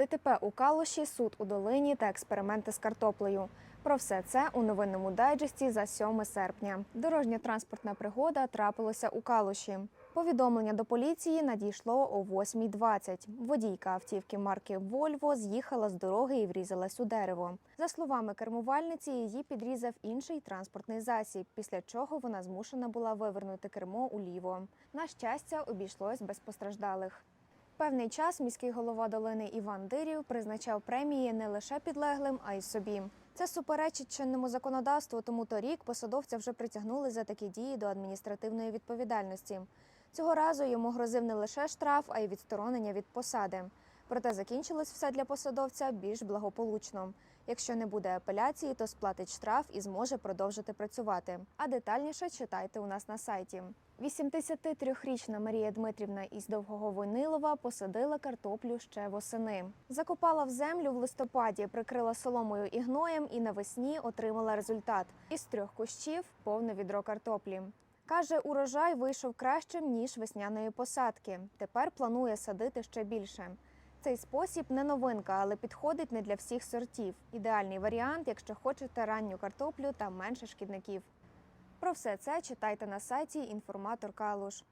ДТП у Калуші, суд у долині та експерименти з картоплею. Про все це у новинному дайджесті за 7 серпня. Дорожня транспортна пригода трапилася у Калуші. Повідомлення до поліції надійшло о 8.20. Водійка автівки марки Вольво з'їхала з дороги і врізалась у дерево. За словами кермувальниці, її підрізав інший транспортний засіб, після чого вона змушена була вивернути кермо уліво. На щастя, обійшлось без постраждалих. Певний час міський голова долини Іван Дирів призначав премії не лише підлеглим, а й собі. Це суперечить чинному законодавству, тому торік посадовця вже притягнули за такі дії до адміністративної відповідальності. Цього разу йому грозив не лише штраф, а й відсторонення від посади. Проте закінчилось все для посадовця більш благополучно. Якщо не буде апеляції, то сплатить штраф і зможе продовжити працювати. А детальніше читайте у нас на сайті. 83-річна Марія Дмитрівна із Довгого Войнилова посадила картоплю ще восени. Закопала в землю в листопаді, прикрила соломою і гноєм і навесні отримала результат. Із трьох кущів повне відро картоплі. Каже, урожай вийшов кращим, ніж весняної посадки. Тепер планує садити ще більше. Цей спосіб не новинка, але підходить не для всіх сортів. Ідеальний варіант, якщо хочете ранню картоплю та менше шкідників. Про все це читайте на сайті Інформатор Калуш.